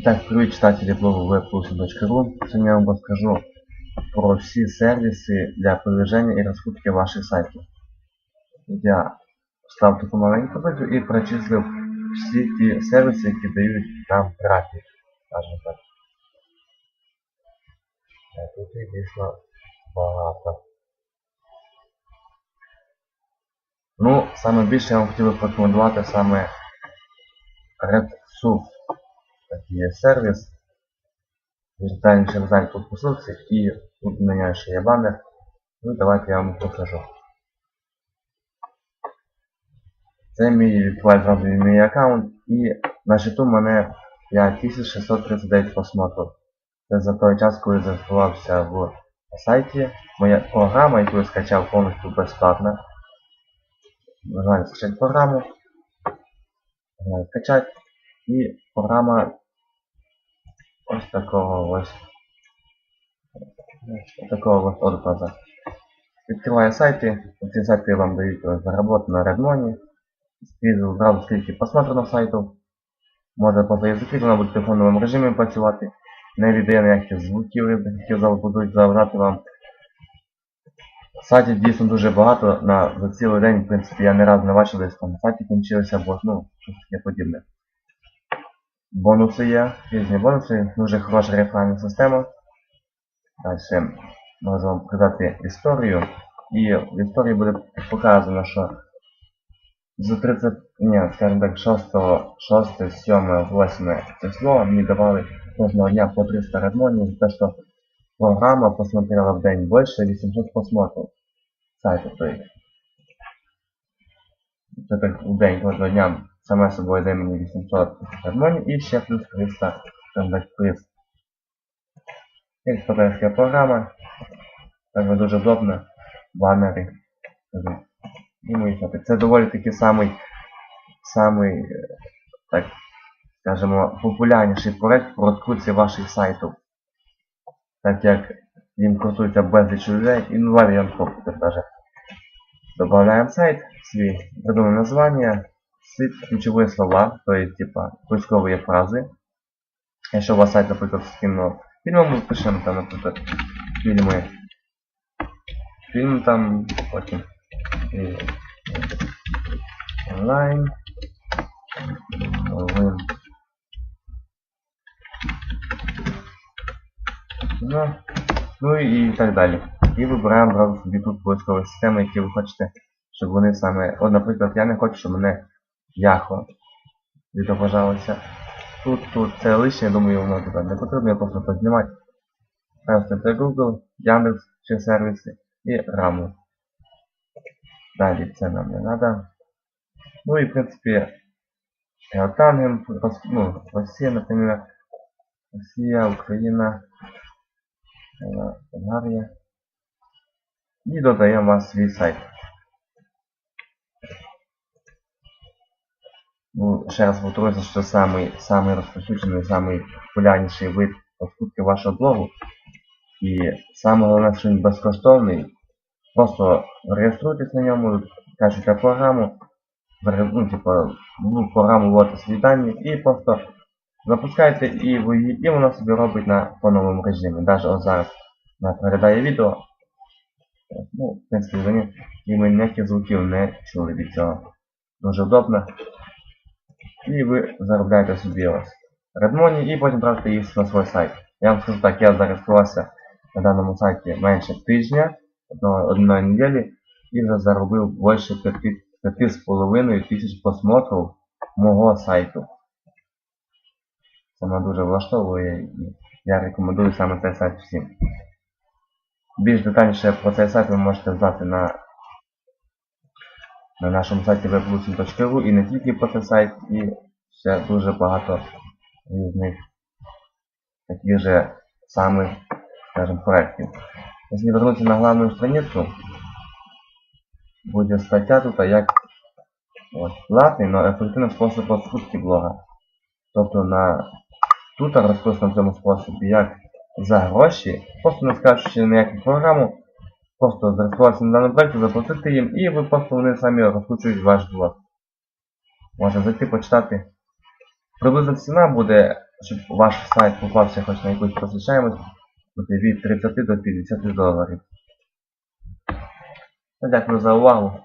Итак, привет, читатели webpulsion.ru. Сегодня я вам расскажу про все сервисы для продвижения и раскрутки ваших сайтов. Я встав таку маленьку таблицю і прочислив всі ті сервіси, які дають нам трафік, скажімо так. Е, Тут їх дійсно багато. Ну, саме більше я вам хотів би порекомендувати саме RedSource. Є сервіс. Ви знаєте тут по ссылці і тут на нього ще є банер. Ну давайте я вам покажу. Це мій відкриваю зразу мій аккаунт і на счету мене 5639 просмотрів. Це за той час, коли зареєструвався в сайті. Моя програма, яку я скачав повністю безплатна. Нажимаємо скачати програму. Нажимаємо скачати. І програма ось такого ось такого ось образа. Відкриваю сайти. Ці сайти вам дають заработку на Redmoney. Скрізь зразу скільки просмотрено сайту. Може просто закріплено буде в телефонному режимі працювати. Не віддає ніяких звуків, які будуть заважати вам. Сайтів дійсно дуже багато. На за цілий день, в принципі, я не раз не бачив, десь там сайті кінчилися, або ну, щось таке подібне. Бонуси є, різні бонуси, дуже хороша рекламна система. Далі вам показати історію. І в історії буде показано, що за 30, ні, скажімо так, 6, 6, 7, 8 число мені давали кожного дня по 300 редмонів за те, що програма посмотрела в день більше 800 просмотрів сайту. Це так в день кожного дня саме собою дає мені 800 редмонів і ще плюс 300 скажімо так, приз. Експертерська програма. Також дуже удобно. Банери. І мої сайти. Це доволі таки самий, самий, так скажімо, популярніший проект по розкрутці ваших сайтів. Так як їм користується безліч людей, і ну я вам даже. Добавляем сайт, свій, придумаем название, ключові слова, то есть, типа, поисковые фрази. Якщо у вас сайт, наприклад, з кіно, фільмом ми пишемо там, наприклад, фільми. Фільм там, потім. Онлайн. Новин. Ну, ну і так далі. І вибираємо зразу собі тут поискові системи, які ви хочете, щоб вони саме... От, наприклад, я не хочу, щоб мене Яхо відображалося. Тут, тут це лишнє, думаю, воно туди не потрібно, я просто познімати. Просто це Google, Яндекс, чи сервіси і раму. Далі це нам не треба. Ну і в принципі, Геотангем, ну, Росія, наприклад, Росія, Україна, Болгарія. І додаємо свій сайт. Ну, ще раз повторюся, що самий, самий розповсюджений, самий вид розкрутки вашого блогу. І саме головне, що він безкоштовний. Просто реєструйтесь на ньому, кажете програму, ну, типу, в програму вводите свої дані і просто запускайте і, ви, і вона собі робить на фоновому режимі. Навіть ось зараз вона передає відео. Ну, в принципі, і ми ніяких звуків не чули від цього. Дуже удобно. І ви заробляєте собі ось редмоні і потім тратите їх на свій сайт. Я вам скажу так, я зареєструвався на даному сайті менше тижня, одної неділі, і вже заробив більше 5,5 тисяч просмотрів мого сайту. Це мене дуже влаштовує і я рекомендую саме цей сайт всім. Більш детальніше про цей сайт ви можете знати на на нашому сайті weblusin.ru і не тільки про цей сайт, і ще дуже багато різних таких же самих, скажем, проєктів. Якщо вернутися на главную страницу, буде стаття тут, як от, платний, але ефективний спосіб розкрутки блога. Тобто на тут розписано в цьому способі, як за гроші, просто не скажучи ніяку програму, просто зареєструватися на даному проєкті, заплатити їм, і ви просто вони самі розкручують ваш блог. Можна зайти почитати. Приблизна ціна буде щоб ваш сайт попався хоч на якусь посвящаємость, буде від 30 до 50 доларів. Ну, Дякую за увагу.